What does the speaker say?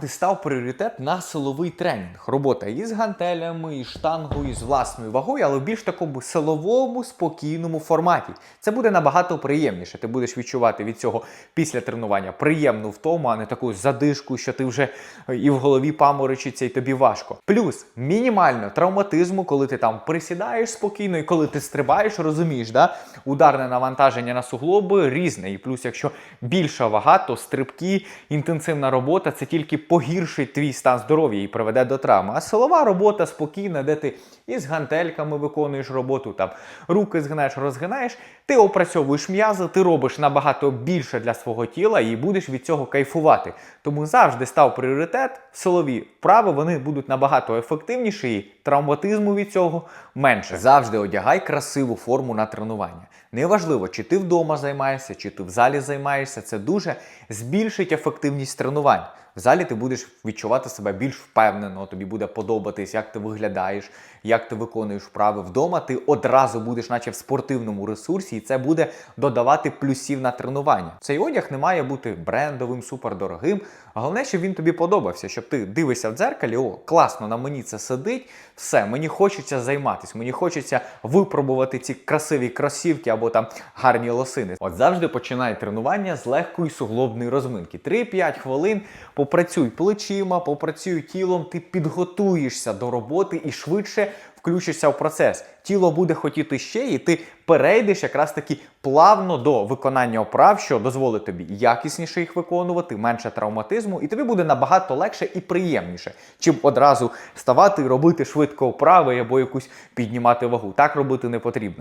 Ти став пріоритет на силовий тренінг. Робота із гантелями, і штангою, і з власною вагою, але в більш такому силовому, спокійному форматі. Це буде набагато приємніше. Ти будеш відчувати від цього після тренування приємну втому, а не таку задишку, що ти вже е, і в голові паморочиться, і тобі важко. Плюс мінімально травматизму, коли ти там присідаєш спокійно, і коли ти стрибаєш, розумієш, да? ударне навантаження на суглоби різне. І плюс, якщо більша вага, то стрибки, інтенсивна робота це тільки погіршить твій стан здоров'я і приведе до травми. А силова робота спокійна, де ти із гантельками виконуєш роботу, там руки згинаєш, розгинаєш, ти опрацьовуєш м'язи, ти робиш набагато більше для свого тіла і будеш від цього кайфувати. Тому завжди став пріоритет силові вправи, вони будуть набагато ефективніші і травматизму від цього менше. Завжди одягай красиву форму на тренування. Неважливо, чи ти вдома займаєшся, чи ти в залі займаєшся, це дуже збільшить ефективність тренувань. В залі ти будеш відчувати себе більш впевнено, тобі буде подобатись, як ти виглядаєш, як ти виконуєш вправи вдома. Ти одразу будеш, наче в спортивному ресурсі, і це буде додавати плюсів на тренування. Цей одяг не має бути брендовим, супердорогим. Головне, щоб він тобі подобався, щоб ти дивишся в дзеркалі, о, класно, на мені це сидить. Все, мені хочеться займатися, мені хочеться випробувати ці красиві кросівки або там гарні лосини. От завжди починай тренування з легкої суглобної розминки. 3-5 хвилин попрацюй плечима, попрацюй тілом, ти підготуєшся до роботи і швидше включишся в процес. Тіло буде хотіти ще, і ти перейдеш якраз таки плавно до виконання вправ, що дозволить тобі якісніше їх виконувати, менше травматизму, і тобі буде набагато легше і приємніше, чим одразу ставати і робити швидко вправи або якусь піднімати вагу. Так робити не потрібно.